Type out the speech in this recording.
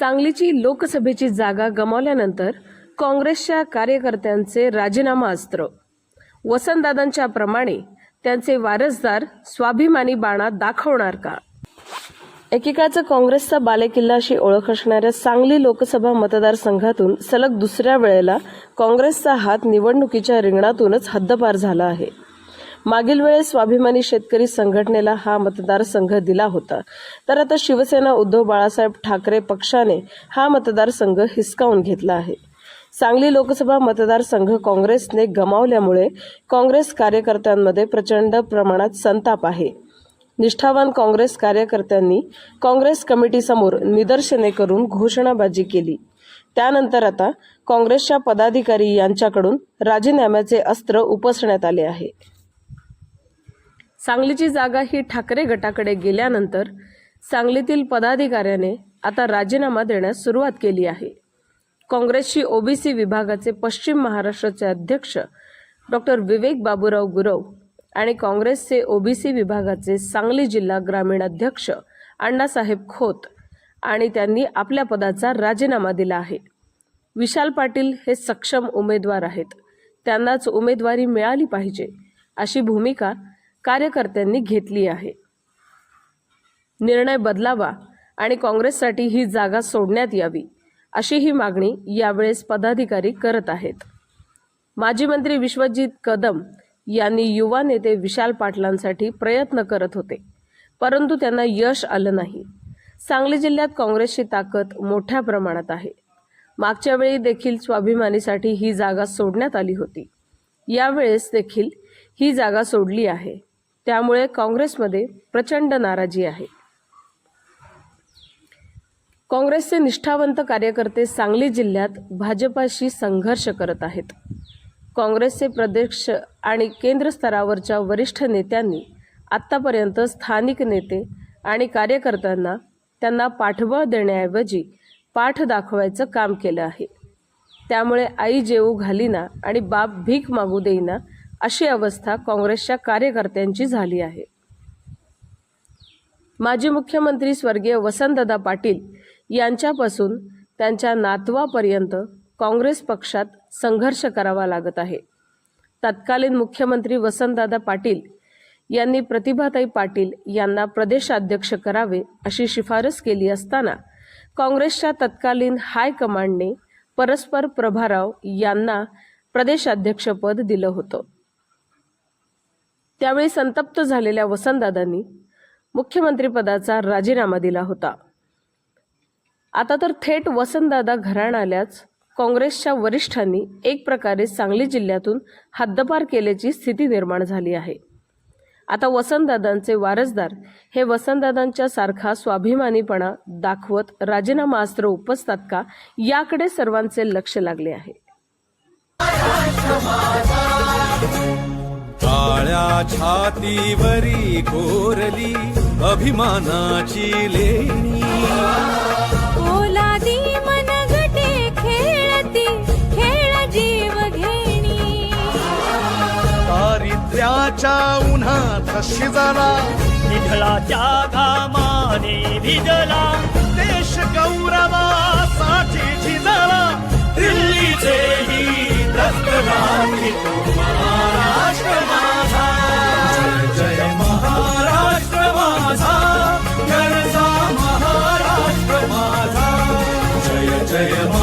सांगलीची लोकसभेची जागा गमावल्यानंतर काँग्रेसच्या कार्यकर्त्यांचे राजीनामा अस्त्र. वसंतदादांच्या प्रमाणे त्यांचे वारसदार स्वाभिमानी बाणा दाखवणार का? एकेकाचा काँग्रेसचा बालेकिल्ला अशी ओळख असणाऱ्या सांगली लोकसभा मतदारसंघातून सलग दुसऱ्या वेळेला काँग्रेसचा हात निवडणुकीच्या रिंगणातूनच हद्दपार झाला आहे. मागील वेळेस स्वाभिमानी शेतकरी संघटनेला हा मतदारसंघ दिला होता. तर आता शिवसेना उद्धव बाळासाहेब ठाकरे पक्षाने हा मतदारसंघ हिसकावून घेतला आहे. सांगली लोकसभा मतदारसंघ काँग्रेसने गमावल्यामुळे काँग्रेस कार्यकर्त्यांमध्ये प्रचंड प्रमाणात संताप आहे. निष्ठावान काँग्रेस कार्यकर्त्यांनी काँग्रेस कमिटीसमोर निदर्शने करून घोषणाबाजी केली. त्यानंतर आता काँग्रेसच्या पदाधिकारी यांच्याकडून राजीनाम्याचे अस्त्र उपसण्यात आले आहे. सांगलीची जागा ही ठाकरे गटाकडे गेल्यानंतर सांगलीतील पदाधिकाऱ्याने आता राजीनामा देण्यास सुरुवात केली आहे. काँग्रेसची ओबीसी विभागाचे पश्चिम महाराष्ट्राचे अध्यक्ष डॉक्टर विवेक बाबूराव गुरव आणि काँग्रेसचे ओबीसी विभागाचे सांगली जिल्हा ग्रामीण अध्यक्ष अण्णासाहेब खोत आणि त्यांनी आपल्या पदाचा राजीनामा दिला आहे. विशाल पाटील हे सक्षम उमेदवार आहेत. त्यांनाच उमेदवारी मिळाली पाहिजे अशी भूमिका कार्यकर्त्यांनी घेतली आहे. निर्णय बदलावा आणि काँग्रेससाठी ही जागा सोडण्यात यावी अशी ही मागणी यावेळेस पदाधिकारी करत आहेत. माजी मंत्री विश्वजित कदम यांनी युवा नेते विशाल पाटलांसाठी प्रयत्न करत होते परंतु त्यांना यश आलं नाही. सांगली जिल्ह्यात काँग्रेसची ताकद मोठ्या प्रमाणात आहे. मागच्या वेळी देखील स्वाभिमानीसाठी ही जागा सोडण्यात आली होती. यावेळेस देखील ही जागा सोडली आहे. त्यामुळे काँग्रेसमध्ये प्रचंड नाराजी आहे. काँग्रेसचे निष्ठावंत कार्यकर्ते सांगली जिल्ह्यात भाजपाशी संघर्ष करत आहेत. काँग्रेसचे प्रदेश आणि केंद्र स्तरावरच्या वरिष्ठ नेत्यांनी आत्तापर्यंत स्थानिक नेते आणि कार्यकर्त्यांना त्यांना पाठबळ देण्याऐवजी पाठ दाखवायचं काम केलं आहे. त्यामुळे आई जेऊ घालीना आणि बाप भीक मागू देईना अशी अवस्था काँग्रेसच्या कार्यकर्त्यांची झाली आहे. माजी मुख्यमंत्री स्वर्गीय वसंतदादा पाटील यांच्यापासून त्यांच्या नातवापर्यंत काँग्रेस पक्षात संघर्ष करावा लागत आहे. तत्कालीन मुख्यमंत्री वसंतदादा पाटील यांनी प्रतिभाताई पाटील यांना प्रदेशाध्यक्ष करावे अशी शिफारस केली असताना काँग्रेसच्या तत्कालीन हायकमांडने परस्पर प्रभाराव यांना प्रदेशाध्यक्षपद दिलं होतं. त्यावेळी संतप्त झालेल्या वसंतदादांनी मुख्यमंत्रीपदाचा राजीनामा दिला होता. आता तर थेट वसंतदादा घराण्यालाच काँग्रेसच्या वरिष्ठांनी एक प्रकारे सांगली जिल्ह्यातून हद्दपार केल्याची स्थिती निर्माण झाली आहे. आता वसंतदादांचे वारसदार हे वसंतदादांच्या सारखा स्वाभिमानीपणा दाखवत राजीनामा अस्त्र उपसतात का याकडे सर्वांचे लक्ष लागले आहे. छातीवरी कोरली अभिमानाची लेणी. ओलादी मनगटे खेळती खेळ जीव घेणी. दारिद्र्याच्या उन्हात शिजला विठळाच्या घामाने भिजला देश जय